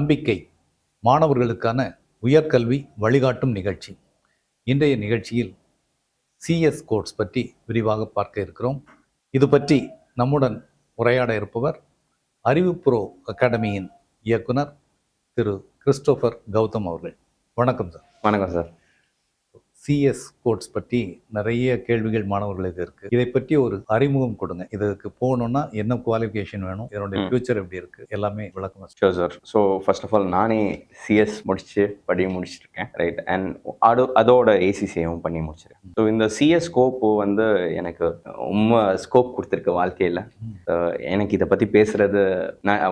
நம்பிக்கை மாணவர்களுக்கான உயர்கல்வி வழிகாட்டும் நிகழ்ச்சி. இன்றைய நிகழ்ச்சியில் சிஎஸ் கோர்ஸ் பற்றி விரிவாக பார்க்க இருக்கிறோம். இது பற்றி நம்முடன் உரையாட இருப்பவர் அறிவுப்புரோ அகாடமியின் இயக்குனர் திரு கிறிஸ்டோபர் கௌதம் அவர்கள். வணக்கம் சார். வணக்கம் சார். சிஎஸ் கோர்ஸ் பற்றி நிறைய கேள்விகள் மாணவர்களுக்கு இருக்கு. இதை பற்றி ஒரு அறிமுகம் கொடுங்க. இதுக்கு போகணும்னா என்ன குவாலிஃபிகேஷன் வேணும்? இதனுடைய. ஃபியூச்சர் எப்படி இருக்கு? எல்லாமே விளக்கமா. Sure sir so first of all நானே சிஎஸ் முடிச்சு படி முடிச்சிருக்கேன். ரைட் அண்ட் அது அதோட ஏசிசியும் பண்ணி முடிச்சிருக்கேன். ஸோ இந்த சிஎஸ் ஸ்கோப்பு வந்து எனக்கு உண்மை ஸ்கோப் கொடுத்துருக்கு வாழ்க்கையில். எனக்கு இதை பற்றி பேசுறது நான்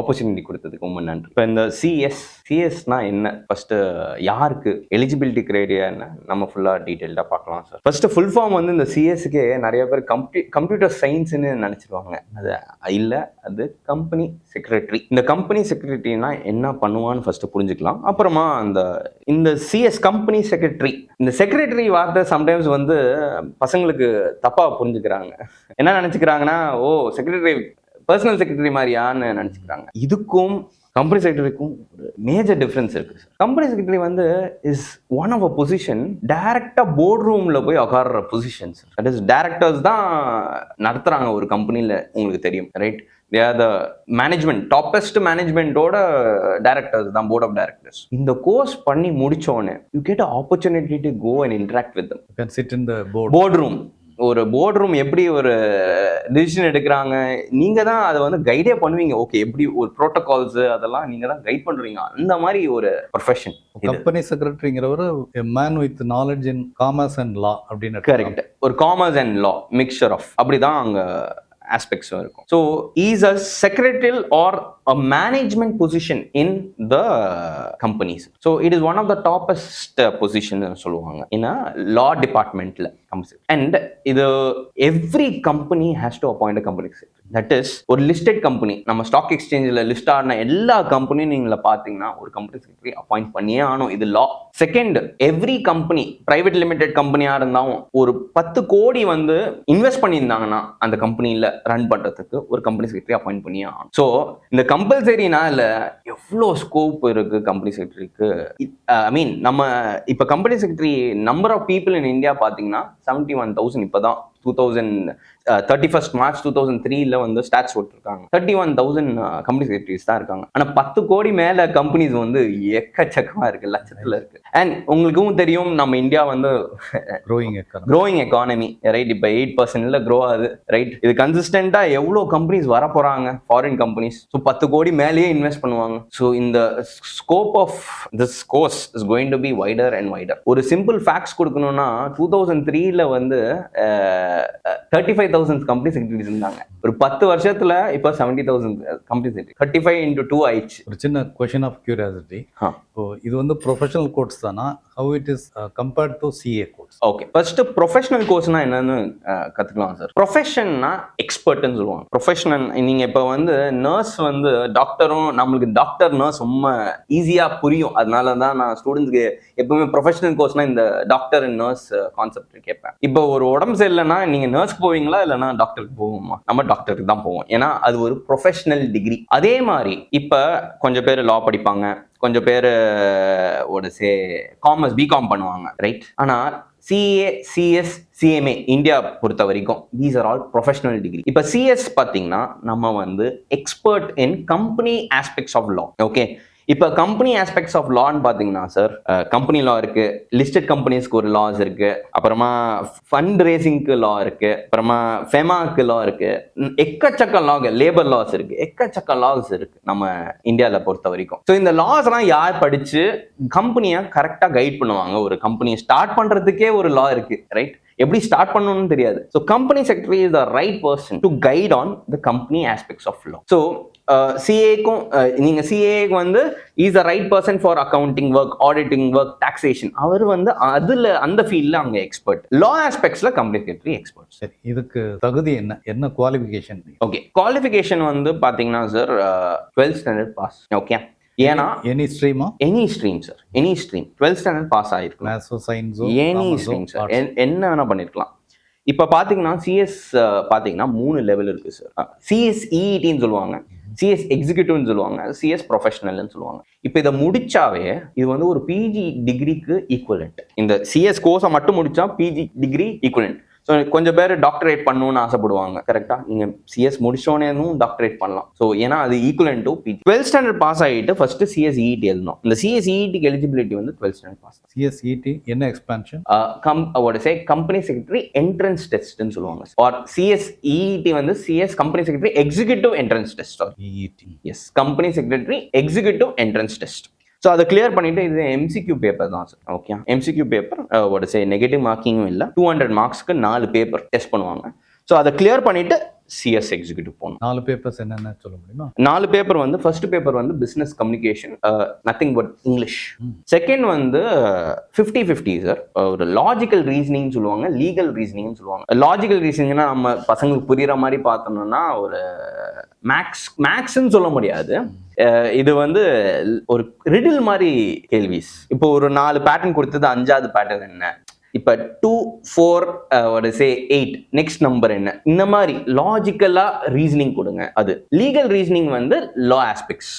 ஆப்பர்ச்சுனிட்டி கொடுத்ததுக்கு ரொம்ப நன்றி. இப்போ இந்த சிஎஸ் சிஎஸ்னா என்ன? ஃபர்ஸ்ட் யாருக்கு எலிஜிபிலிட்டி கிரைடியா என்ன? நம்ம ஃபுல்லாக டீட்டெயில்டாக பார்க்கலாம் சார் ஃபர்ஸ்ட் ஃபுல் ஃபார்ம் வந்து இந்த சிஎஸ்க்கே நிறைய பேர் கம்ப்யூ கம்ப்யூட்டர் சயின்ஸ்னு நினச்சிருவாங்க அது இல்லை அது கம்பெனி செக்ரட்டரி இந்த கம்பெனி செக்ரட்டரினா என்ன பண்ணுவான்னு ஃபர்ஸ்ட் புரிஞ்சுக்கலாம். அப்புறமா அந்த இந்த சிஎஸ் கம்பெனி செக்ரட்டரி இந்த செக்ரட்டரி வார்த்தை சம்டைம்ஸ் வந்து பசங்களுக்கு தப்பாக புரிஞ்சுக்கிறாங்க. என்ன நினச்சிக்கிறாங்கன்னா ஓ செக்ரட்டரி பர்சனல் செக்ரட்டரி மாதிரியான்னு நினச்சிக்கிறாங்க. இதுக்கும் கம்பெனி செக்ரட்டரிக்கும் ஒரு மேஜர் டிஃப்ரென்ஸ் இருக்கு கம்பெனி செக்ரட்டரி வந்து is one of a position டைரக்டா போர்ட் ரூம்ல போய் உட்கார்ற பொசிஷன்ஸ் தட் இஸ் டேரக்டர்ஸ் தான் நடத்துறாங்க ஒரு கம்பெனில உங்களுக்கு தெரியும் right they are the management toppest மேனேஜ்மெண்ட்டோட directors தான் போர்ட் ஆஃப் டைரக்டர்ஸ் இந்த கோர்ஸ் பண்ணி முடிச்சோடனே you get opportunity to go and interact with can sit in the board. Board room ஒரு போர்ட் ரூம் எப்படி ஒரு டிசிஷன் எடுக்கிறாங்க? நீங்க தான் அதை வந்து கைடே பண்ணுவீங்க. ஓகே எப்படி ஒரு ப்ரோட்டோகால்ஸ் அதெல்லாம் நீங்க தான் கைட் பண்றீங்க. அந்த மாதிரி ஒரு profession company செக்ரட்டரிங்கிறவர் man with knowledge in commerce and law அப்படின்னு கரெக்ட் ஒரு commerce and law mixture of அப்படிதான் அங்க ஆஸ்பெக்ட்ஸும் இருக்கும் so is a secretarial or a management position in the companies so it is one of the toppest position சொல்லுவாங்க. In law டிபார்ட்மெண்ட்ல அண்ட் இது every company has to appoint a company that is ஒரு listed company நம்ம stock எக்ஸ்சேஞ்சில் list ஆன எல்லா கம்பெனியும் நீங்கள பார்த்தீங்கன்னா ஒரு கம்பெனி செக்ரட்டரி அப்பாயிண்ட் பண்ணியே ஆனும் இது law second every company private limited கம்பெனியாக இருந்தாலும் ஒரு பத்து கோடி வந்து இன்வெஸ்ட் பண்ணியிருந்தாங்கன்னா அந்த கம்பெனியில் ரன் பண்ணுறதுக்கு ஒரு கம்பெனி செக்ரட்டரி அப்பாயிண்ட் பண்ணியே ஆகணும். ஸோ இந்த கம்பல்சரினா இல்லை எவ்வளோ ஸ்கோப் இருக்கு கம்பெனி செக்ரட்டரிக்கு ஐ மீன் நம்ம இப்போ company secretary number of people in India பார்த்தீங்கன்னா செவன்ட்டி ஒன் தௌசண்ட் இப்போ தான் two thousand thirty first March two thousand த்ரீல வந்து ஸ்டாட்ஸ் போட்டிருக்காங்க. Thirty one thousand company secretaries தான் இருக்காங்க. ஆனால் பத்து கோடி மேல கம்பெனிஸ் வந்து எக்கச்சக்கமா இருக்கு லட்சத்துல இருக்கு. அண்ட் உங்களுக்கும் தெரியும் நம்ம இந்தியா வந்து க்ரோயிங் க்ரோயிங் எக்கானமி ரைட் இப்போ எயிட் பர்சன்ட்ல க்ரோ ஆகுது ரைட் இது கன்சிஸ்டண்டா எவ்வளோ கம்பெனிஸ் வர போறாங்க? ஃபாரின் கம்பெனிஸ் ஸோ பத்து கோடி மேலேயே இன்வெஸ்ட் பண்ணுவாங்க. ஸோ இந்த scope of this course is going to be wider and wider ஒரு சிம்பிள் ஃபேக்ட்ஸ் கொடுக்கணும்னா டூ தௌசண்ட் த்ரீல வந்து thirty five thousand company secretaries இருந்தாங்க. ஒரு பத்து வருஷத்துல இப்போ seventy thousand company secretary thirty five into two ஆயிடுச்சு. ஒரு சின்ன கொஷின் ஆஃப் கியூரியாசிட்டி. இப்போ இது வந்து ப்ரொஃபஷனல் கோர்ஸ் தானா? How it is compared to CA course okay first professional கோர்ஸ்னா என்னன்னு அஹ், கத்துக்கலாம் சார் ப்ரொஃபஷன்னா எக்ஸ்பர்ட்னு சொல்லுவாங்க. ப்ரொஃபஷனல் நீங்க இப்போ வந்து நர்ஸ் வந்து டாக்டரும் நம்மளுக்கு டாக்டர் நர்ஸ் ரொம்ப ஈஸியா புரியும். அதனால தான் நான் ஸ்டூடெண்ட்ஸ்க்கு எப்பவுமே ப்ரொஃபஷனல் கோர்ஸ்னா இந்த டாக்டர் அண்ட் நர்ஸ் கான்செப்ட் கேட்பேன். இப்போ ஒரு உடம்பு சரியில்லைன்னா நீங்கள் நர்ஸ்க்கு போவீங்களா? இல்லைனா டாக்டருக்கு போவோமா? நம்ம டாக்டருக்கு தான் போவோம். ஏன்னா அது ஒரு ப்ரொஃபஷனல் டிகிரி அதே மாதிரி இப்போ கொஞ்சம் பேர் லா படிப்பாங்க. கொஞ்சம் பேர் ஒரு சே காமர்ஸ் பிகாம் பண்ணுவாங்க ரைட் ஆனால் சிஏ சிஎஸ் சிஎம்ஏ இந்தியா பொறுத்த வரைக்கும் these are all professional degree இப்போ சிஎஸ் பார்த்தீங்கன்னா நம்ம வந்து expert in company aspects of law okay இப்போ கம்பெனி ஆஸ்பெக்ட்ஸ் ஆஃப் லான்னு பார்த்தீங்கன்னா சார் கம்பெனி லா இருக்கு லிஸ்டட் கம்பெனிஸ்க்கு ஒரு லாஸ் இருக்கு அப்புறமா ஃபண்ட் ரேசிங்க்கு லா இருக்கு அப்புறமா ஃபெமாக்கு லா இருக்கு எக்கச்சக்க லாக் லேபர் லாஸ் இருக்கு எக்கச்சக்க லாஸ் இருக்கு நம்ம இந்தியாவில் பொறுத்த வரைக்கும். ஸோ இந்த லாஸ் எல்லாம் யார் படிச்சு கம்பெனியை கரெக்டாக கைட் பண்ணுவாங்க? ஒரு கம்பெனியை ஸ்டார்ட் பண்ணுறதுக்கே ஒரு லா இருக்கு ரைட் எப்படி ஸ்டார்ட் பண்ணணும்னு தெரியாது. So company secretary is the right person to guide on the company aspects of law so சிஏக்கும் நீங்க சிஏக்கு வந்து is the right person for accounting work auditing work taxation அவர் வந்து அதுல அந்த ஃபீல்ட்ல அங்க எக்ஸ்பர்ட் லா ஆஸ்பெக்ட்ஸ்ல கம்பெனி செக்ரட்டரி எக்ஸ்பர்ட் சரி இதுக்கு தகுதி என்ன? என்ன குவாலிஃபிகேஷன் ஓகே குவாலிஃபிகேஷன் வந்து பாத்தீங்கன்னா sir twelfth standard pass okay ஏன்னா any ஸ்ட்ரீமா any stream sir any stream twelfth standard pass ஆயிருக்கலாம் any stream sir என்ன வேணா பண்ணிருக்கலாம். இப்போ பார்த்தீங்கன்னா சிஎஸ் பார்த்தீங்கன்னா மூணு லெவல் இருக்கு சார் சிஎஸ் இஇடின்னு E சொல்லுவாங்க. சிஎஸ் எக்ஸிக்யூட்டிவ்னு சொல்லுவாங்க. சிஎஸ் ப்ரொஃபஷனல்னு சொல்லுவாங்க. இப்போ இதை முடிச்சாவே இது வந்து ஒரு பிஜி டிகிரிக்கு ஈக்குவலண்ட் இந்த சிஎஸ் கோர்ஸை மட்டும் முடிச்சா பிஜி டிகிரி ஈக்குவலண்ட் ஸோ கொஞ்சம் பேர் டாக்டரேட் பண்ணணும்னு ஆசைப்படுவாங்க. கரெக்டா நீங்க சிஎஸ் முடிச்சோடனேனும் டாக்டரேட் பண்ணலாம். ஸோ ஏன்னா அது equivalent to PG twelfth standard pass ஆகிட்டு ஃபர்ஸ்ட் சிஎஸ் இஇடி எழுதணும். இந்த சிஎஸ் இஇடிக்கு எலிஜிபிலிட்டி வந்து twelfth standard pass CSEET E என்ன expansion come say company secretary entrance டெஸ்ட்னு சொல்லுவாங்க. ஆர் சிஎஸ் இஇடி வந்து CS company secretary executive entrance test EET is company secretary executive entrance test so அதை clear பண்ணிட்டு இது MCQ paper தான் sir okay MCQ paper ஒரு say negative மார்க்கிங்கும் இல்லை. Two hundred மார்க்ஸ்க்கு நாலு பேப்பர் டெஸ்ட் பண்ணுவாங்க. ஸோ அதை கிளியர் பண்ணிட்டு சிஎஸ் எக்ஸிக்யூட்டிவ் போகணும். நாலு பேப்பர்ஸ் என்னென்ன சொல்ல முடியுமா? நாலு பேப்பர் வந்து ஃபர்ஸ்ட் பேப்பர் வந்து business communication nothing but English. Second வந்து ஃபிஃப்டி ஃபிஃப்டி சார் ஒரு லாஜிக்கல் ரீசனிங் சொல்லுவாங்க லீகல் ரீசனிங்னு சொல்லுவாங்க. லாஜிக்கல் ரீசனிங்னா நம்ம பசங்களுக்கு புரியுற மாதிரி பார்த்தோம்னா ஒரு மேக்ஸ் மேக்ஸ்ன்னு சொல்ல முடியாது. இது வந்து ஒரு ரிடில் மாதிரி கேள்விஸ். இப்போ ஒரு நாலு பேட்டர்ன் கொடுத்தது அஞ்சாவது பேட்டர்ன் என்ன? இப்போ டூ ஃபோர் ஒரு சே எயிட் நெக்ஸ்ட் நம்பர் என்ன? இந்த மாதிரி லாஜிக்கலா ரீசனிங் கொடுங்க. அது லீகல் ரீசனிங் வந்து law aspects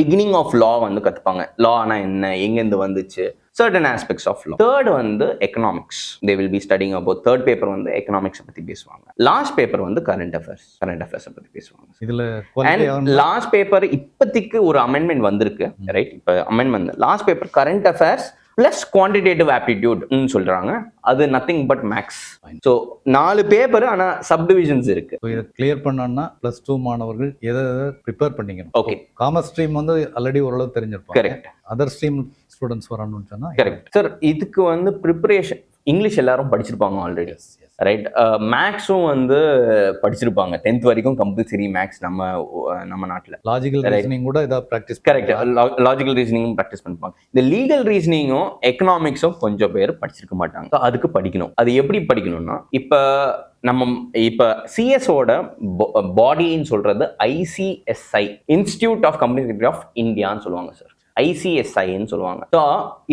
beginning of law வந்து கத்துப்பாங்க. ஆனால் என்ன? எங்கேருந்து வந்துச்சு? Certain aspects of law third வந்து economics they will be studying about third paper வந்து எக்கனாமிக்ஸ் பத்தி பேசுவாங்க. லாஸ்ட் பேப்பர் வந்து கரண்ட் அஃபேர்ஸ் கரண்ட் அஃபேர்ஸ் பத்தி பேசுவாங்க. இதுல லாஸ்ட் பேப்பர் இப்போதைக்கு ஒரு அமெண்ட்மெண்ட் வந்திருக்கு ரைட் இப்போ amendment last paper current affairs plus quantitative ஆப்டிடியூட்னு சொல்றாங்க. அது நத்திங் பட் மேக்ஸ் ஸோ நாலு பேப்பர் ஆனா சப்டிவிஷன்ஸ் இருக்கு. ஸோ இதை கிளியர் பண்ணோம்னா ப்ளஸ் டூ மாணவர்கள் எதை எதை ப்ரிப்பேர் பண்ணிக்கணும். ஓகே காமர்ஸ் ஸ்ட்ரீம் வந்து ஆல்ரெடி ஓரளவு தெரிஞ்சிருப்பாங்க. கரெக்ட் அதர் ஸ்ட்ரீம் ஸ்டூடெண்ட்ஸ் வரணும்னு சொன்னா கரெக்ட் சார் இதுக்கு வந்து ப்ரிப்பரேஷன் இங்கிலீஷ் எல்லாரும் படிச்சிருப்பாங்க ஆல்ரெடி ரைட் மேக்ஸும் வந்து படிச்சிருப்பாங்க. டென்த் வரைக்கும் கம்பல்சரி மேக்ஸ் நம்ம நம்ம நாட்டில். லாஜிக்கல். ரீசனிங் கூட இதை ப்ராக்டிஸ் கரெக்ட் லாஜிக்கல் ரீசனிங்கும் ப்ராக்டிஸ் பண்ணிப்பாங்க. இந்த லீகல் ரீசனிங்கும் எக்கனாமிக்ஸும் கொஞ்சம் பேர் படிச்சிருக்க மாட்டாங்க. அதுக்கு படிக்கணும். அது எப்படி படிக்கணும்னா இப்போ நம்ம இப்போ சிஎஸ்ஓட பாடின்னு சொல்றது ICSI institute of company of இந்தியான்னு சொல்லுவாங்க சார் ஐசிஎஸ்ஐன்னு சொல்லுவாங்க. ஸோ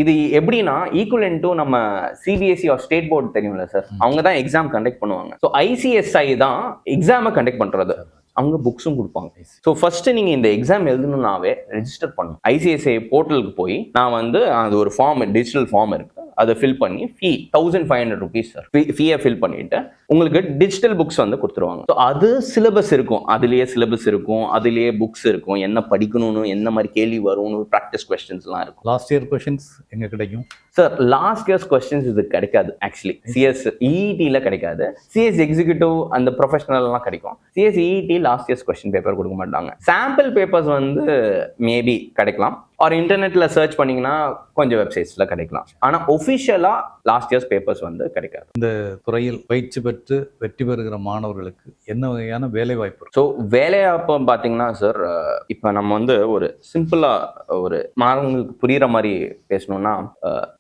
இது எப்படின்னா ஈக்குவலன் டு நம்ம சிபிஎஸ்சி ஆர் ஸ்டேட் போர்டு தெரியும்ல சார் அவங்க தான் எக்ஸாம் கண்டக்ட் பண்ணுவாங்க. ஸோ ஐசிஎஸ்ஐ தான் எக்ஸாமை கண்டக்ட் பண்றது. அவங்க புக்ஸும் கொடுப்பாங்க. ஸோ ஃபர்ஸ்ட் நீங்க இந்த எக்ஸாம் எழுதணும்னாவே ரெஜிஸ்டர் பண்ணணும். ஐசிஐசிஐ போர்ட்டலுக்கு போய் நான் வந்து அது ஒரு ஃபார்ம் டிஜிட்டல் ஃபார்ம் இருக்கு. அதை ஃபில் பண்ணி fee thousand five hundred rupees sir ஃபீயை fill பண்ணிட்டு உங்களுக்கு டிஜிட்டல் புக்ஸ் வந்து கொடுத்துருவாங்க. ஸோ அது சிலபஸ் இருக்கும். அதுலேயே சிலபஸ் இருக்கும். அதுலேயே புக்ஸ் இருக்கும். என்ன படிக்கணும்னு என்ன மாதிரி கேள்வி வரும்னு ப்ராக்டிஸ் கொஸ்டின்ஸ்லாம் இருக்கும். லாஸ்ட் இயர் கொஷின்ஸ் எங்க கிடைக்கும்? சார் லாஸ்ட் இயர்ஸ் கொஸ்டின்ஸ் இது கிடைக்காது ஆக்சுவலி சிஎஸ் இஇடியில் கிடைக்காது. சிஎஸ் எக்ஸிக்யூட்டிவ் அந்த ப்ரொஃபஷனல்லாம் கிடைக்கும். CS EET last years question paper கொடுக்க மாட்டாங்க. சாம்பிள் பேப்பர்ஸ் வந்து மேபி கிடைக்கலாம். ஆர் இன்டர்நெட்ல சர்ச் பண்ணீங்கன்னா கொஞ்சம் வெப்சைட்ஸ்ல கிடைக்கலாம். ஆனா ஒஃபிஷியலா லாஸ்ட் இயர்ஸ் பேப்பர்ஸ் வந்து கிடைக்காது. துறையில் பயிற்சி பெற்று வெற்றி பெறுகிற மாணவர்களுக்கு என்ன வகையான வேலை வாய்ப்பு இருக்கு? ஸோ வேலையாப்போ பார்த்தீங்கன்னா சார் இப்போ நம்ம வந்து ஒரு சிம்பிளாக ஒரு மாணவங்களுக்கு புரியுற மாதிரி பேசணும்னா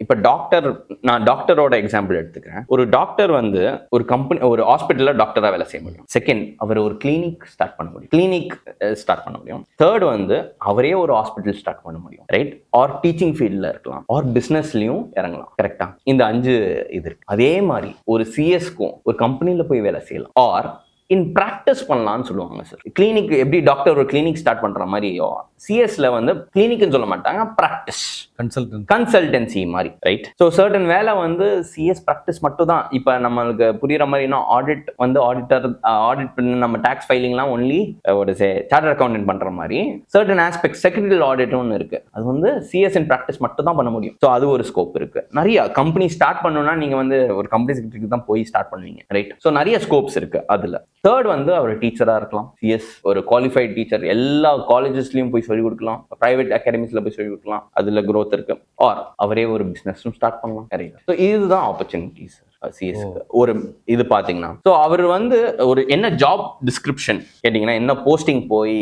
இப்போ டாக்டர் நான் டாக்டரோட எக்ஸாம்பிள் எடுத்துக்கிறேன். ஒரு டாக்டர் வந்து ஒரு கம்பெனி ஒரு ஹாஸ்பிட்டலில் டாக்டராக வேலை செய்ய முடியும். செகண்ட் அவர் ஒரு கிளினிக் ஸ்டார்ட் பண்ண முடியும். கிளினிக் ஸ்டார்ட் பண்ண முடியும். தேர்ட் வந்து அவரே ஒரு ஹாஸ்பிட்டல் ஸ்டார்ட் பண்ண முடியும். ரைட் ஆர் டீச்சிங் ஃபீல்டில் இருக்கலாம். ஆர் பிஸ்னஸ்லையும் இறங்கலாம். கரெக்டா இந்த அஞ்சு இது இருக்கு. அதே மாதிரி ஒரு சிஎஸ்க்கும் ஒரு கம்பெனியில் போய் வேலை செய்யலாம். ஆர் இன் ப்ராக்டிஸ் பண்ணலாம்னு சொல்லுவாங்க சார் கிளினிக் எப்படி டாக்டர் ஒரு கிளினிக் ஸ்டார்ட் பண்ற மாதிரி சிஎஸ்ல வந்து கிளினிக்னு சொல்ல மாட்டாங்க ப்ராக்டிஸ் கன்சல்டன்ட் கன்சல்டன்சி மாதிரி ரைட் ஸோ சர்டன் வேலை வந்து சிஎஸ் ப்ராக்டிஸ் மட்டும் தான் இப்போ நம்மளுக்கு புரியுற மாதிரினா ஆடிட் வந்து ஆடிட்டர் ஆடிட் பண்ணி நம்ம டேக்ஸ் ஃபைலிங்லாம் ஒன்லி ஒரு சார்ட்டர் அக்கௌண்டன்ட் பண்ற மாதிரி. சர்டன் ஆஸ்பெக்ட் செக்ரட்டரியல் ஆடிட்னு ஒன்று இருக்கு. அது வந்து சிஎஸ் இன் ப்ராக்டிஸ் மட்டும் தான் பண்ண முடியும். ஸோ அது ஒரு ஸ்கோப் இருக்கு. நிறைய கம்பெனி ஸ்டார்ட் பண்ணணும்னா நீங்க வந்து ஒரு கம்பெனி செக்ரட்டரிக்கு தான் போய் ஸ்டார்ட் பண்ணுவீங்க ரைட் ஸோ நிறைய ஸ்கோப்ஸ் இருக்கு அதுல. தேர்ட் வந்து அவர் டீச்சரா இருக்கலாம். சிஎஸ் ஒரு குவாலிஃபைட் டீச்சர் எல்லா காலேஜஸ்லயும் போய் சொல்லிக் கொடுக்கலாம் பிரைவேட் அகாடமிஸ்ல போய் சொல்லிக் கொடுக்கலாம் அதுல க்ரோத் இருக்கு. ஆர் அவரே ஒரு பிஸ்னஸும் ஸ்டார்ட் பண்ணலாம். கரெக்ட் ஸோ இதுதான் ஆப்பர்ச்சுனிட்டிஸ் சிஎஸ் ஒரு இது பாத்தீங்கன்னா. ஸோ அவர் வந்து ஒரு என்ன ஜாப் டிஸ்கிரிப்ஷன் கேட்டிங்கன்னா என்ன போஸ்டிங் போய்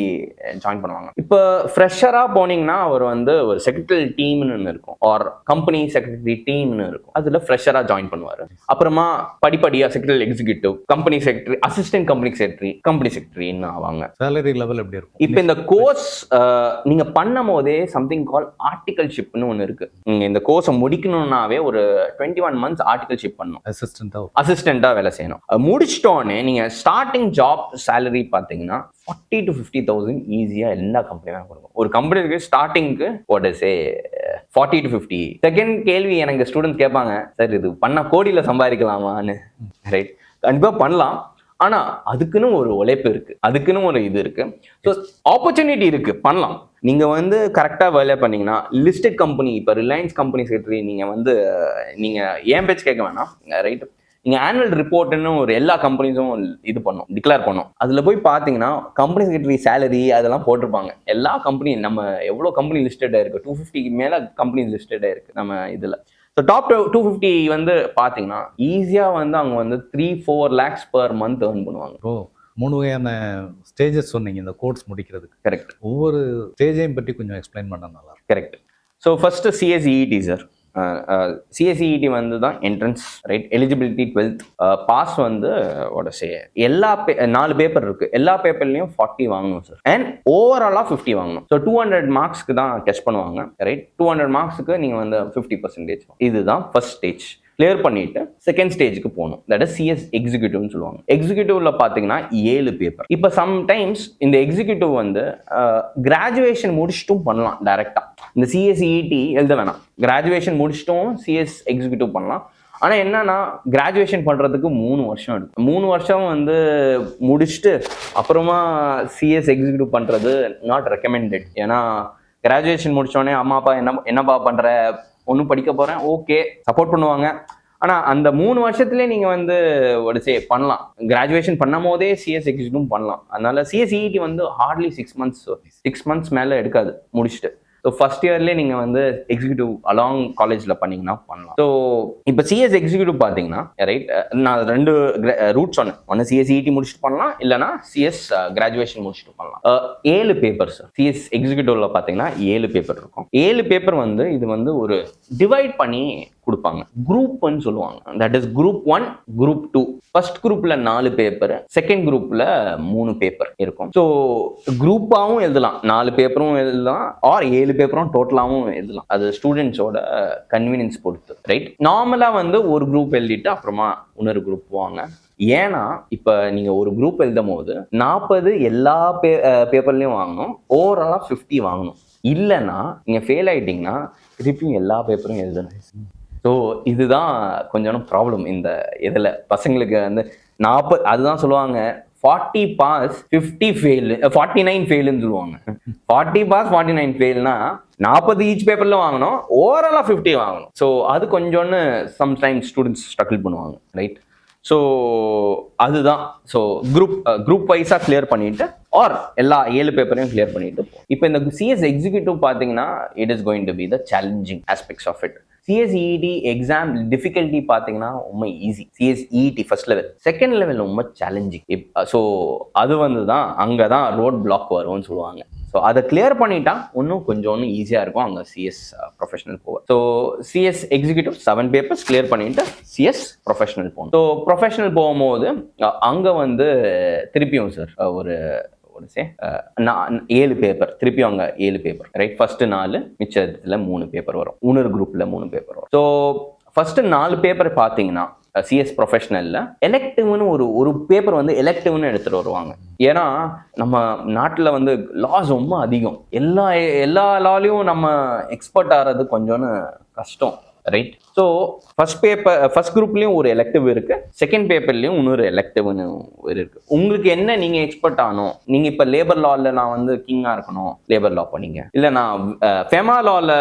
ஜாயின் பண்ணுவாங்க. இப்போ ஃப்ரெஷராக போனீங்கன்னா அவர் வந்து ஒரு செக்ரட்டரி டீம்னு ஒன்று இருக்கும். ஆர் கம்பெனி செக்ரட்டரி டீம்னு இருக்கும். அதில் ஃப்ரெஷராக ஜாயின் பண்ணுவார். அப்புறமா படிப்படியாக secretary executive company secretary assistant company secretary company செக்ரட்டரின்னு ஆவாங்க. சேலரி லெவல் எப்படி இருக்கும்? இப்போ இந்த கோர்ஸ் நீங்க பண்ணும் போதே சம்திங் கால் ஆர்டிகல்ஷிப்னு ஒன்று இருக்கு. நீங்க இந்த கோர்ஸை முடிக்கணும்னாவே ஒரு டுவெண்ட்டி ஒன் மந்த்ஸ் ஆர்டிகல்ஷிப் பண்ணும் அசிஸ்டண்ட்டாக அசிஸ்டண்ட்டாக வேலை செய்யணும். முடிச்சிட்டோன்னே நீங்கள் ஸ்டார்டிங் ஜாப் சேலரி பார்த்தீங்கன்னா ஃபார்ட்டி டு ஃபிஃப்டி தௌசண்ட் ஈஸியாக எல்லா கம்பெனியும் கொடுக்கும். ஒரு கம்பெனிக்கு ஸ்டார்டிங்க்கு what is a forty to fifty second கேள்வி எனக்கு ஸ்டூடெண்ட்ஸ் கேட்பாங்க சார் இது பண்ண கோடியில் சம்பாதிக்கலாமான்னு? ரைட் கண்டிப்பாக பண்ணலாம். ஆனா அதுக்குன்னு ஒரு உழைப்பு இருக்கு. அதுக்குன்னு ஒரு இது இருக்கு. ஸோ ஆப்பர்ச்சுனிட்டி இருக்கு. பண்ணலாம். நீங்க வந்து கரெக்டா வேலை பண்ணீங்கன்னா லிஸ்டட் கம்பெனி இப்போ ரிலையன்ஸ் கம்பெனி செக்ரட்டரி நீங்க வந்து நீங்க ஏன் பேச்சு கேட்க வேணாம்? ரைட் நீங்க ஆனுவல் ரிப்போர்ட்டுன்னு ஒரு எல்லா கம்பெனிஸும் இது பண்ணும். டிக்ளேர் பண்ணும். அதுல போய் பாத்தீங்கன்னா கம்பெனி செக்ரட்டரி சேலரி அதெல்லாம் போட்டிருப்பாங்க. எல்லா கம்பெனியும் நம்ம எவ்வளோ கம்பெனி லிஸ்டடாக இருக்கு? டூ ஃபிஃப்டிக்கு மேல கம்பெனி லிஸ்டடாக இருக்கு நம்ம இதுல. ஸோ டாப் டூ ஃபிஃப்டி வந்து பார்த்தீங்கன்னா ஈஸியாக வந்து அவங்க வந்து three four lakhs per month earn பண்ணுவாங்க. இப்போ மூணு வகையான ஸ்டேஜஸ் சொன்னீங்க இந்த கோர்ஸ் முடிக்கிறதுக்கு. கரெக்ட் ஒவ்வொரு ஸ்டேஜையும் பற்றி கொஞ்சம் எக்ஸ்பிளைன் பண்ண நல்லா correct so first CSEET sir CSCET வந்து தான் entrance right eligibility twelfth pass வந்து ஓட எல்லா பே நாலு பேப்பர் இருக்கு. எல்லா பேப்பர்லையும் ஃபார்ட்டி வாங்கணும் சார் அண்ட் ஓவராலாக ஃபிஃப்டி வாங்கணும். ஸோ டூ ஹண்ட்ரட் மார்க்ஸ்க்கு தான் டெஸ்ட் பண்ணுவாங்க ரைட் டூ ஹண்ட்ரட் மார்க்ஸுக்கு நீங்கள் வந்து ஃபிஃப்டி பர்சன்டேஜ் இதுதான் ஃபர்ஸ்ட் ஸ்டேஜ் கிளியர் பண்ணிட்டு செகண்ட் ஸ்டேஜ்க்கு போகணும். தட் இஸ் சிஎஸ் எக்ஸிக்யூட்டிவ்னு சொல்லுவாங்க. எக்ஸிக்யூட்டிவ்ல பார்த்தீங்கன்னா ஏழு பேப்பர் இப்போ சம்டைம்ஸ் இந்த எக்ஸிக்யூட்டிவ் வந்து கிராஜுவேஷன் முடிச்சிட்டும் பண்ணலாம் டைரக்டா இந்த சிஎஸ்இடி எழுத வேணாம். கிராஜுவேஷன் முடிச்சிட்டும் சிஎஸ் எக்ஸிக்யூட்டிவ் பண்ணலாம். ஆனால் என்னன்னா கிராஜுவேஷன் பண்ணுறதுக்கு மூணு வருஷம் எடுக்கும். மூணு வருஷம் வந்து முடிச்சுட்டு அப்புறமா சிஎஸ் எக்ஸிக்யூட்டிவ் பண்ணுறது நாட் ரெக்கமெண்டட் ஏன்னா கிராஜுவேஷன் முடிச்சோடனே அம்மா அப்பா என்ன என்னப்பா பண்ணுற ஒன்றும் படிக்க போகிறேன் ஓகே சப்போர்ட் பண்ணுவாங்க. ஆனால் அந்த மூணு வருஷத்துலேயே நீங்கள் வந்து ஒரு சே பண்ணலாம். கிராஜுவேஷன் பண்ணும் போதே சிஎஸ் எக்ஸிக்யூட்டிவ் பண்ணலாம். அதனால சிஎஸ்இடி வந்து hardly six months six months மேலே எடுக்காது. முடிச்சுட்டு. ஸோ ஃபர்ஸ்ட் இயர்லேயே நீங்கள் வந்து எக்ஸிக்யூட்டிவ் அலாங் காலேஜில் பண்ணீங்கன்னா பண்ணலாம். ஸோ இப்போ சிஎஸ் எக்ஸிக்யூட்டிவ் பார்த்தீங்கன்னா ரைட் நான் ரெண்டு ரூட் சொன்னேன். ஒன்று சிஎஸ்இடி முடிச்சுட்டு பண்ணலாம் இல்லைனா சிஎஸ் கிராஜுவேஷன் முடிச்சுட்டு பண்ணலாம். Uh, ஏழு பேப்பர்ஸ் சிஎஸ் எக்ஸிக்யூட்டிவ்ல பார்த்தீங்கன்னா ஏழு பேப்பர் இருக்கும். ஏழு பேப்பர் வந்து இது வந்து ஒரு டிவைட் பண்ணி கொடுப்பாங்க. குரூப்னு சொல்லுவாங்க. That is group one group two first குரூப்ல நாலு பேப்பர் செகண்ட் குரூப்ல மூணு பேப்பர் இருக்கும். ஸோ குரூப்பாகவும் எழுதலாம். நாலு பேப்பரும் எழுதலாம் ஆர் ஏழு பேப்பரும் டோட்டலாகவும் எழுதலாம். அது ஸ்டூடெண்ட்ஸோட கன்வீனியன்ஸ் பொறுத்து ரைட் நார்மலாக வந்து ஒரு குரூப் எழுதிட்டு அப்புறமா இன்னொரு குரூப் போவாங்க. ஏன்னா இப்ப நீங்க ஒரு குரூப் எழுதும் போது நாற்பது எல்லா பே பேப்பர்லயும் வாங்கணும். ஓவராலா ஃபிஃப்டி வாங்கணும். இல்லைன்னா நீங்க ஃபெயில் ஆயிட்டீங்கன்னா திருப்பியும் எல்லா பேப்பரும் எழுதணும். ஸோ இதுதான் கொஞ்சம் ப்ராப்ளம் இந்த இதில். பசங்களுக்கு வந்து நாற்பது அதுதான் சொல்லுவாங்க forty pass fifty fail forty nine ஃபெயிலுன்னு சொல்லுவாங்க. ஃபார்ட்டி பாஸ் ஃபார்ட்டி நைன் ஃபெயில்னா நாற்பது ஈச் பேப்பரில் வாங்கணும் ஓவராலாக ஃபிஃப்டி வாங்கணும். ஸோ அது கொஞ்சோன்னு சம்டைம்ஸ் ஸ்டூடெண்ட்ஸ் ஸ்ட்ரகிள் பண்ணுவாங்க ரைட் ஸோ அதுதான். ஸோ குரூப் குரூப் வைஸாக கிளியர் பண்ணிட்டு ஆர் எல்லா ஏழு பேப்பரையும் கிளியர் பண்ணிட்டு இப்போ இந்த சிஎஸ் எக்ஸிக்யூட்டிவ் பார்த்தீங்கன்னா it is going to be the challenging aspects of it CSEET exam difficulty பார்த்தீங்கன்னா ரொம்ப easy CSEET first level second level ரொம்ப சேலஞ்சிங் ஸோ uh, அது வந்து தான் அங்கே தான் ரோட் பிளாக் வரும்னு சொல்லுவாங்க. ஸோ அதை கிளியர் பண்ணிட்டா இன்னும் கொஞ்சம் ஈஸியாக இருக்கும் அங்கே சிஎஸ் ப்ரொஃபஷனல் போக. So CS executive seven papers clear பண்ணிட்டு சிஎஸ் ப்ரொஃபஷனல் போகணும். ஸோ ப்ரொஃபஷனல் போகும்போது அங்கே வந்து திருப்பியும் சார் ஒரு ஒரு சே நான் ஏழு பேப்பர் திருப்பி அவங்க ஏழு பேப்பர் ரைட் ஃபர்ஸ்ட் நாலு மிச்சத்தில் மூணு பேப்பர் வரும். இன்னொரு குரூப்ல மூணு பேப்பர் வரும். ஸோ ஃபர்ஸ்ட் நாலு பேப்பர் பார்த்தீங்கன்னா சிஎஸ் ப்ரொஃபஷனல்ல எலெக்டிவ்னு ஒரு ஒரு பேப்பர் வந்து எலெக்டிவ்னு எடுத்துட்டு வருவாங்க. ஏன்னா நம்ம நாட்டில் வந்து லாஸ் ரொம்ப அதிகம். எல்லா எல்லா லாலையும் நம்ம எக்ஸ்பர்ட் ஆகிறது கொஞ்சோன்னு கஷ்டம். Right so first paper first குரூப்லேயும் ஒரு எலெக்டிவ் இருக்குது செகண்ட் பேப்பர்லேயும் இன்னொரு எலெக்டிவ்னு இருக்கு. உங்களுக்கு என்ன நீங்கள் எக்ஸ்பர்ட் ஆகணும் நீங்கள் இப்போ லேபர் லாவில் நான் வந்து கிங்காக இருக்கணும். லேபர் லா பண்ணீங்க இல்லை நான் uh, ஃபெமா லாவில்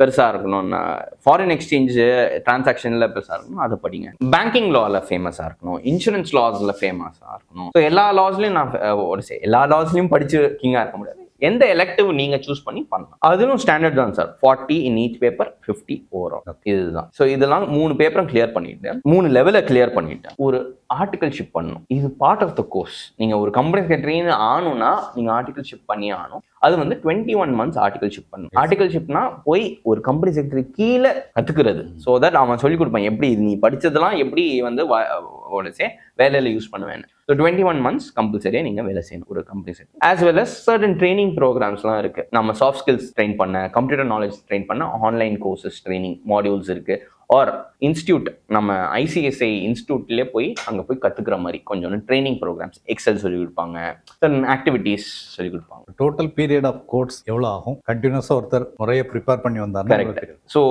பெருசாக இருக்கணும்னா ஃபாரின் எக்ஸ்சேஞ்சு டிரான்சாக்ஷனில் பெருசாக இருக்கணும். அதை படிங்க. பேங்கிங் லாவில் ஃபேமஸாக இருக்கணும். இன்சூரன்ஸ் லாஸில் ஃபேமஸாக இருக்கணும். ஸோ எல்லா லாஸ்லையும் நான் uh, ஒரு எல்லா லாஸ்லையும் படித்து கிங்காக இருக்க முடியாது. எந்த எலெக்டிவ் நீங்க சூஸ் பண்ணி பண்ணலாம். அதுவும் ஸ்டாண்டர்ட் தான் sir forty in each paper fifty over இதுதான். ஸோ இதெல்லாம் மூணு பேப்பரும் கிளியர் பண்ணிட்டு மூணு லெவலை கிளியர் பண்ணிட்டேன். ஒரு ஆர்டிகல்ஷிப் பண்ணணும். இது பார்ட் ஆஃப் த கோர்ஸ் நீங்க ஒரு கம்பெனி செக்ரட்டரின்னு ஆகணும்னா நீங்க ஆர்டிகல்ஷிப் பண்ணி ஆகணும். அது வந்து டுவெண்ட்டி ஒன் மந்த்ஸ் ஆர்டிகல்ஷிப் பண்ணணும் ஆர்டிகல்ஷிப்னா போய் ஒரு கம்பெனி செக்ரட்டரி கீழே கத்துக்கிறது. ஸோ தட் அவன் சொல்லி கொடுப்பான் எப்படி நீ படிச்சதெல்லாம் எப்படி வந்து சே வேலையில யூஸ் பண்ணுவேன் ஸோ டுவெண்ட்டி ஒன் மந்த்ஸ் கம்பல்சரியாக நீங்கள் வேலை செய்யணும் ஒரு company secretary as well as certain training ப்ரோக்ராம்ஸ்லாம் இருக்கு. நம்ம சாஃப்ட் ஸ்கில்ஸ் ட்ரெயின் பண்ண கம்ப்யூட்டர் நாலேஜ் ட்ரெயின் பண்ண ஆன்லைன் கோர்சஸ் ட்ரைனிங் மாடியூல்ஸ் இருக்கு. ஆர் இன்ஸ்டியூட் நம்ம ஐசிஎஸ்ஐ இன்ஸ்டியூட்லேயே போய் அங்கே போய் கற்றுக்கிற மாதிரி கொஞ்சம் ட்ரைனிங் ப்ரோக்ராம்ஸ் எக்ஸல் சொல்லிக் கொடுப்பாங்க. தென் ஆக்டிவிட்டீஸ் சொல்லிக் கொடுப்பாங்க. டோட்டல் பீரியட் ஆஃப் கோர்ஸ் எவ்வளோ ஆகும்? கண்டினியூஸாக ஒருத்தர் முறையை ப்ரிப்பேர் பண்ணி. எவ்வளவு period? ஸோ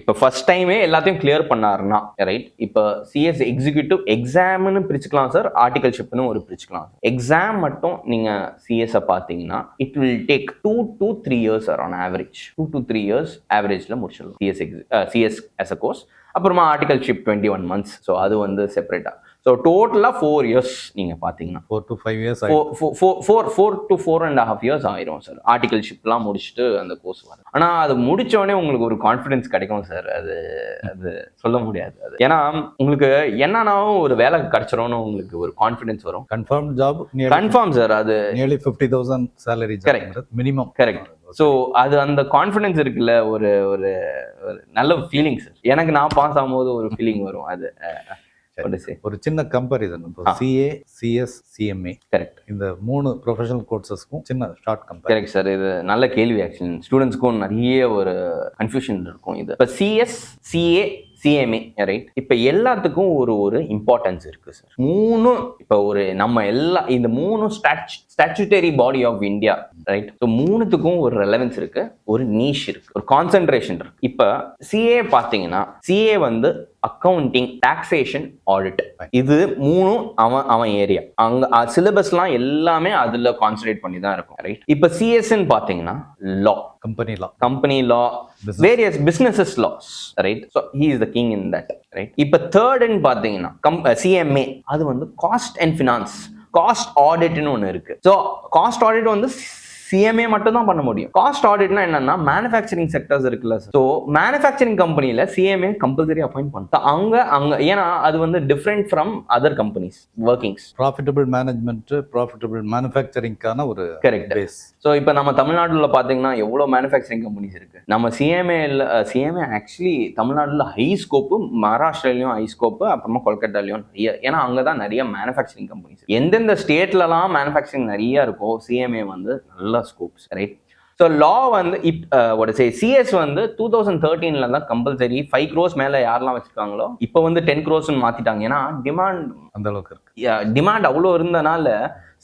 இப்போ ஃபர்ஸ்ட் டைமே எல்லாத்தையும் கிளியர் பண்ணாருன்னா ரைட் இப்போ சிஎஸ் எக்ஸிக்யூட்டிவ் எக்ஸாம்னு பிரிச்சுக்கலாம் சார் ஆர்டிகல்ஷிப்னு ஒரு பிரிச்சுக்கலாம் எக்ஸாம் மட்டும் நீங்கள் சிஎஸ்ஸை பார்த்தீங்கன்னா it will take two to three years on average two to three years ஆவரேஜில் முடிச்சிடலாம். CS x CS as a course அப்புறமா articleship twenty one months so அது வந்து செப்பரேட்டாக ஸோ டோட்டலாக ஃபோர் இயர்ஸ் நீங்கள் பார்த்தீங்கன்னா four to five years four four to four and half years ஆயிரும் sir ஆர்டிகல்ஷிப்லாம் முடிச்சுட்டு அந்த கோர்ஸ் வரும். ஆனால் அது முடிச்ச உடனே உங்களுக்கு ஒரு கான்ஃபிடன்ஸ் கிடைக்கும் சார் அது அது சொல்ல முடியாது அது. ஏன்னா உங்களுக்கு என்னன்னாவும் ஒரு வேலை கிடைச்சிரும்னு உங்களுக்கு ஒரு கான்ஃபிடன்ஸ் வரும். கன்ஃபார்ம் ஜாப் கன்ஃபார்ம் சார் அது nearly fifty thousand salary Correct. Minimum Correct. So அது அந்த கான்ஃபிடன்ஸ் இருக்குல்ல ஒரு ஒரு நல்ல ஃபீலிங் சார் எனக்கு நான் பாஸ் ஆகும்போது ஒரு ஃபீலிங் வரும் அது. ஒரு சின்ன comparison. CA CS CMA correct இந்த மூணு ப்ரொஃபஷனல் கோர்சஸ்க்கும் சின்ன ஷார்ட் கம்பேர் கரெக்ட் சார் இது நல்ல கேள்வி ஆக்சுவலி ஸ்டூடெண்ட்ஸ்க்கும் நிறைய ஒரு கன்ஃபியூஷன் இருக்கும் இது. இப்போ சிஎஸ் சிஏ சிஎம்ஏ ரைட் இப்போ எல்லாத்துக்கும் ஒரு ஒரு இம்பார்ட்டன்ஸ் இருக்கு சார் மூணு இப்போ ஒரு நம்ம எல்லா இந்த மூணு statue statutory body of India right so மூணுத்துக்கும் ஒரு ரெலவென்ஸ் இருக்கு ஒரு நீஷ் இருக்கு ஒரு கான்சென்ட்ரேஷன் இருக்கு. இப்போ சிஏ பார்த்தீங்கன்னா சிஏ வந்து அக்கவுண்டிங் டாக்ஸேஷன் ஆடிட் இது மூணும் அவன் அவன் ஏரியா அங்க சிலபஸ்லாம் எல்லாமே அதுல கான்சென்ட்ரேட் பண்ணி தான் இருக்கும். ரைட் இப்போ சிஎஸ்ன்னு பார்த்தீங்கன்னா law company law Business. Various businesses laws right so he is the king in that right இப்போ தேர்டுன்னு பார்த்தீங்கன்னா கம் சிஎம்ஏ அது வந்து காஸ்ட் அண்ட் ஃபினான்ஸ் காஸ்ட் ஆடிட்னு ஒன்று இருக்கு. ஸோ காஸ்ட் ஆடிட் வந்து சிஎம்ஏ மட்டும் தான் பண்ண முடியும். காஸ்ட் ஆடிட்னா என்னன்னா மேனுஃபேக்சரிங் செக்டர்ஸ் இருக்குல்ல ஸோ மேனுஃபேக்சரிங் கம்பெனியில் சிஎம்ஏ கம்பல்சரி அப்பாயிண்ட் பண்ணும் அங்க அங்க ஏன்னா அது வந்து different from other companies workings profitable management profitable மேனுஃபேக்சரிங்கான ஒரு கரெக்ட் பேஸ் ஸோ இப்போ நம்ம தமிழ்நாட்டில் பார்த்தீங்கன்னா எவ்வளோ மேனுஃபேக்சரிங் கம்பெனிஸ் இருக்கு? நம்ம சிஎம்ஏ சிஎம்ஏ ஆக்சுவலி தமிழ்நாட்டில் ஹை ஸ்கோப்பு மகாராஷ்டிராலையும் ஹை ஸ்கோப்பு அப்புறமா கொல்கட்டாலையும் நிறைய ஏன்னா அங்கே தான் நிறைய மேனுஃபேக்சரிங் கம்பெனிஸ் எந்தெந்த ஸ்டேட்லலாம் மேனுஃபேக்சரிங் நிறைய இருக்கோ சிஎம்ஏ வந்து நல்ல ஸ்கோப்ஸ் ரைட் ஸோ லா வந்து இப் ஒரு சே சிஎஸ் வந்து டூ தௌசண்ட் தேர்ட்டீனில் தான் கம்பல்சரி ஃபைவ் க்ரோஸ் மேலே யாரெல்லாம் வச்சுருக்காங்களோ இப்போ வந்து டென் க்ரோஸ்னு மாற்றிட்டாங்க ஏன்னா டிமாண்ட் அந்த அளவுக்கு இருக்கு. டிமாண்ட் அவ்வளோ இருந்தனால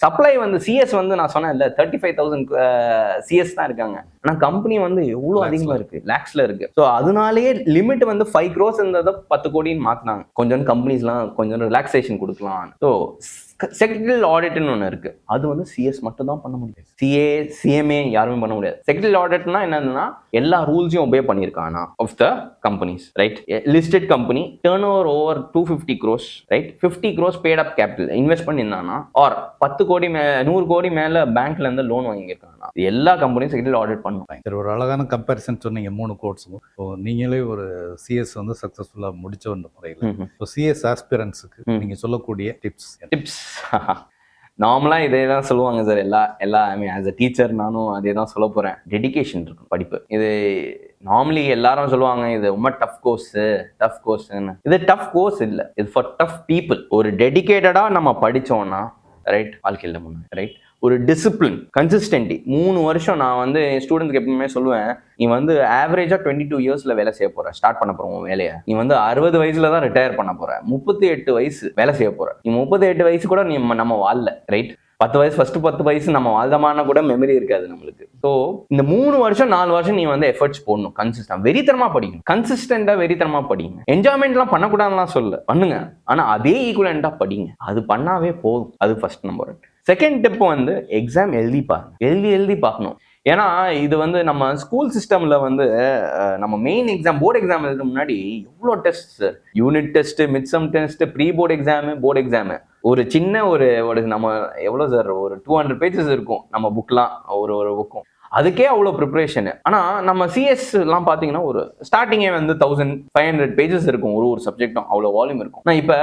சப்ளை வந்து சிஎஸ் வந்து நான் சொன்னேன் இல்லை தேர்ட்டி ஃபைவ் தௌசண்ட் சிஎஸ் தான் இருக்காங்க. ஆனால் கம்பெனி வந்து எவ்வளோ அதிகமாக இருக்கு. லேக்ஸ்ல இருக்கு. ஸோ அதனாலேயே லிமிட் வந்து ஃபைவ் க்ரோஸ் இருந்ததை பத்து கோடின்னு மாற்றினாங்க கொஞ்சம் கம்பெனிஸ்லாம் கொஞ்சம் ரிலாக்ஸேஷன் கொடுக்கலாம். ஸோ செக்ரட்டரியல் ஆடிட்னு ஒன்று இருக்குது அது வந்து சிஎஸ் மட்டும் தான் பண்ண முடியாது. சிஏ சிஎம்ஏ யாருமே பண்ண முடியாது. செக்ரட்டரியல் ஆடிட்னா என்னதுன்னா எல்லா ரூல்ஸையும் obey பண்ணியிருக்கானா? Of the companies right listed company turnover over two fifty crore right fifty crore paid up capital invest பண்ணியிருந்தானா? Or பத்து கோடி மே நூறு கோடி மேலே பேங்க்லேருந்து லோன் வாங்கியிருக்காங்க எல்லா கம்பெனியும் செக்ரட்டரியல் ஆடிட் பண்ணும் சரி ஒரு அழகான கம்பேரிசன் சொன்னீங்க மூணு கோர்ஸுக்கும் இப்போ நீங்களே ஒரு சிஎஸ் வந்து சக்ஸஸ்ஃபுல்லாக முடிச்ச வந்த முறையில் இப்போ சிஎஸ் ஆஸ்பிரன்ஸுக்கு. நீங்கள் சொல்லக்கூடிய டிப்ஸ் டிப்ஸ் நார்மலாக இதே தான் சொல்லுவாங்க சார் எல்லா எல்லா ஐ மீன் ஆஸ் அ டீச்சர் நானும் அதே தான் சொல்ல போகிறேன் டெடிகேஷன் இருக்கும் படிப்பு. இது நார்மலி எல்லாரும் சொல்லுவாங்க இது ரொம்ப டஃப் கோர்ஸு டஃப் கோர்ஸ்ன்னு இது டஃப் கோர்ஸ் இல்லை. இது ஃபார் டஃப் பீப்புள் ஒரு டெடிகேட்டடாக நம்ம படித்தோம்னா ரைட் வாழ்க்கையில் முன்னாடி ரைட் ஒரு டிசிப்ளின் கன்சிஸ்டன்டி மூணு வருஷம் நான் வந்து ஸ்டூடெண்ட்ஸ்க்கு எப்பவுமே சொல்லுவேன் நீ வந்து ஆவரேஜாக டுவெண்ட்டி டூ இயர்ஸில் வேலை செய்ய போற. ஸ்டார்ட் பண்ண போற உன் வேலையை. நீ வந்து அறுபது வயசுல தான் ரிட்டையர் பண்ண போற. முப்பத்தி எட்டு வயசு வேலை செய்ய போற. நீ முப்பத்தி எட்டு வயசு கூட நீ நம்ம வாழல ரைட் பத்து வயசு ஃபர்ஸ்ட் பத்து வயசு நம்ம வாழ்ந்தமான கூட மெமரி இருக்காது நம்மளுக்கு. ஸோ இந்த மூணு வருஷம் நாலு வருஷம் நீ வந்து எஃபர்ட்ஸ் போடணும் கன்சிஸ்டன்ட் வெறித்தனமா படிக்கணும். கன்சிஸ்டண்டா வெறித்தனமா படிங்க. என்ஜாய்மெண்ட்லாம் பண்ணக்கூடாதுலாம் சொல்ல பண்ணுங்க. ஆனா அதே ஈக்குவலண்டா படிங்க. அது பண்ணாவே போதும். அது ஃபர்ஸ்ட் நம்பர் செகண்ட் டிப் வந்து எக்ஸாம் எழுதி பாருங்க எழுதி எழுதி பார்க்கணும். ஏன்னா இது வந்து நம்ம ஸ்கூல் சிஸ்டம்ல வந்து நம்ம மெயின் எக்ஸாம் போர்டு எக்ஸாம் எழுதுக்கு முன்னாடி எவ்வளோ test sir unit test midsem test pre board exam board exam ஒரு சின்ன ஒரு ஒரு நம்ம எவ்வளோ சார் ஒரு டூ ஹண்ட்ரட் பேஜஸ் இருக்கும் நம்ம புக்லாம் ஒரு ஒரு புக்கும் அதுக்கே அவ்வளோ ப்ரிப்பரேஷன் ஆனால் நம்ம சிஎஸ்லாம் பார்த்தீங்கன்னா ஒரு ஸ்டார்டிங்கே வந்து தௌசண்ட் ஃபைவ் ஹண்ட்ரட் பேஜஸ் இருக்கும். ஒரு ஒரு சப்ஜெக்ட்டும் அவ்வளோ வால்யூம் இருக்கும். நான் இப்போ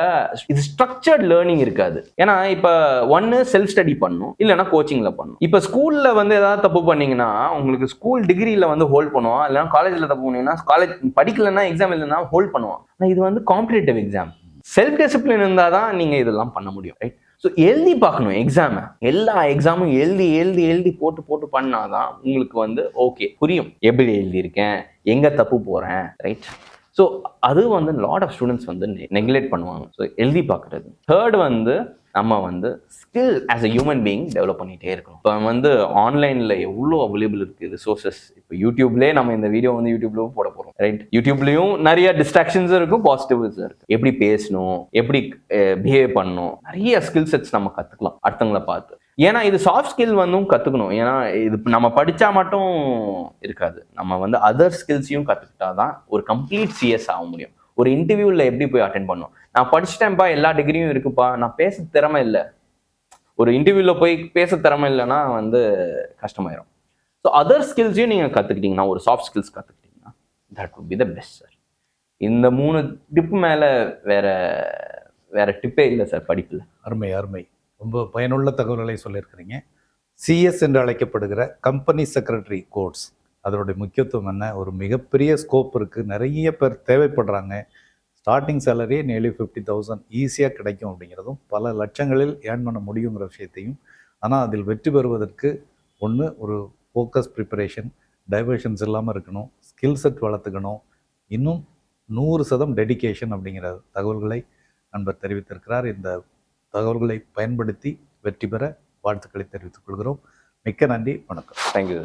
இது ஸ்ட்ரக்சர்ட் லேர்னிங் இருக்காது. ஏன்னா இப்போ ஒன்று செல்ஃப் ஸ்டடி பண்ணும். இல்லைன்னா கோச்சிங்கில் பண்ணும். இப்போ ஸ்கூலில் வந்து ஏதாவது தப்பு பண்ணீங்கன்னா உங்களுக்கு ஸ்கூல் டிகிரியில் வந்து ஹோல்ட் பண்ணுவோம் இல்லைன்னா காலேஜில் தப்பு பண்ணீங்கன்னா காலேஜ் படிக்கலைன்னா எக்ஸாம் இல்லைன்னா ஹோல்ட் பண்ணுவான். ஆனால் இது வந்து காம்படிட்டிவ் எக்ஸாம் செல்ஃப் டிசிப்ளின் இருந்தால் தான் நீங்கள் இதெல்லாம் பண்ண முடியும் ரைட் ஸோ எழுதி பார்க்கணும் எக்ஸாமை எல்லா எக்ஸாமும் எழுதி எழுதி எழுதி போட்டு போட்டு பண்ணாதான் உங்களுக்கு வந்து ஓகே புரியும். எப்படி எழுதியிருக்கேன்? எங்கே தப்பு போகிறேன் ரைட் ஸோ அது வந்து லாட் ஆஃப் ஸ்டூடெண்ட்ஸ் வந்து நெக்லெக்ட் பண்ணுவாங்க. ஸோ எழுதி பார்க்குறது. தேர்ட் வந்து நம்ம வந்து skill as a human being develop பண்ணிகிட்டே இருக்கணும். இப்போ வந்து ஆன்லைனில் எவ்வளோ அவைலபிள் இருக்குது ரிசோர்ஸஸ் இப்போ யூடியூப்லேயே நம்ம இந்த வீடியோ வந்து யூடியூப்ல போட போகிறோம் ரைட் யூடியூப்லேயும் நிறைய டிஸ்ட்ராக்ஷன்ஸ் இருக்கும் பாசிட்டிவ்ஸ் இருக்கு எப்படி பேசணும் எப்படி பிஹேவ் பண்ணணும் நிறைய ஸ்கில் செட்ஸ் நம்ம கற்றுக்கலாம் அடுத்தவங்களை பார்த்து. ஏன்னா இது சாஃப்ட் ஸ்கில் வந்தும் கற்றுக்கணும் ஏன்னா இது நம்ம படித்தா மட்டும் இருக்காது. நம்ம வந்து அதர் ஸ்கில்ஸையும் கற்றுக்கிட்டா தான் ஒரு கம்ப்ளீட் சிஎஸ் ஆக முடியும். ஒரு இன்டர்வியூவில் எப்படி போய் அட்டென்ட் பண்ணணும்? நான் படிச்சிட்டேன்ப்பா எல்லா டிகிரியும் இருக்குப்பா. நான் பேச திறமை இல்லை. ஒரு இன்டர்வியூவில் போய் பேச திறமை இல்லைன்னா வந்து கஷ்டமாயிரும். ஸோ அதர் ஸ்கில்ஸையும் நீங்கள் கற்றுக்கிட்டீங்கன்னா ஒரு soft skills கற்றுக்கிட்டீங்கன்னா that would be the best sir இந்த மூணு டிப் மேலே வேற வேற டிப்பே இல்லை சார் படிப்பில். அருமை அருமை. ரொம்ப பயனுள்ள தகவல்களை சொல்லியிருக்கிறீங்க. சிஎஸ் என்று அழைக்கப்படுகிற கம்பெனி செக்ரட்டரி கோர்ஸ் அதனுடைய முக்கியத்துவம் என்ன? ஒரு மிகப்பெரிய ஸ்கோப் இருக்குது நிறைய பேர் தேவைப்படுறாங்க. ஸ்டார்டிங் சேலரியே நியர்லி ஃபிஃப்டி தௌசண்ட் ஈஸியாக கிடைக்கும் அப்படிங்கிறதும் பல லட்சங்களில் ஏர்ன் பண்ண முடியுங்கிற விஷயத்தையும் ஆனால் அதில் வெற்றி பெறுவதற்கு ஒன்று ஒரு ஃபோக்கஸ் ப்ரிப்பரேஷன் டைவர்ஷன்ஸ் இல்லாமல் இருக்கணும். ஸ்கில் செட் வளர்த்துக்கணும். இன்னும் நூறு சதம் டெடிகேஷன் அப்படிங்கிற தகவல்களை நண்பர் தெரிவித்திருக்கிறார். இந்த தகவல்களை பயன்படுத்தி வெற்றி பெற வாழ்த்துக்களை தெரிவித்துக் கொள்கிறோம். மிக்க நன்றி. வணக்கம். தேங்க்யூ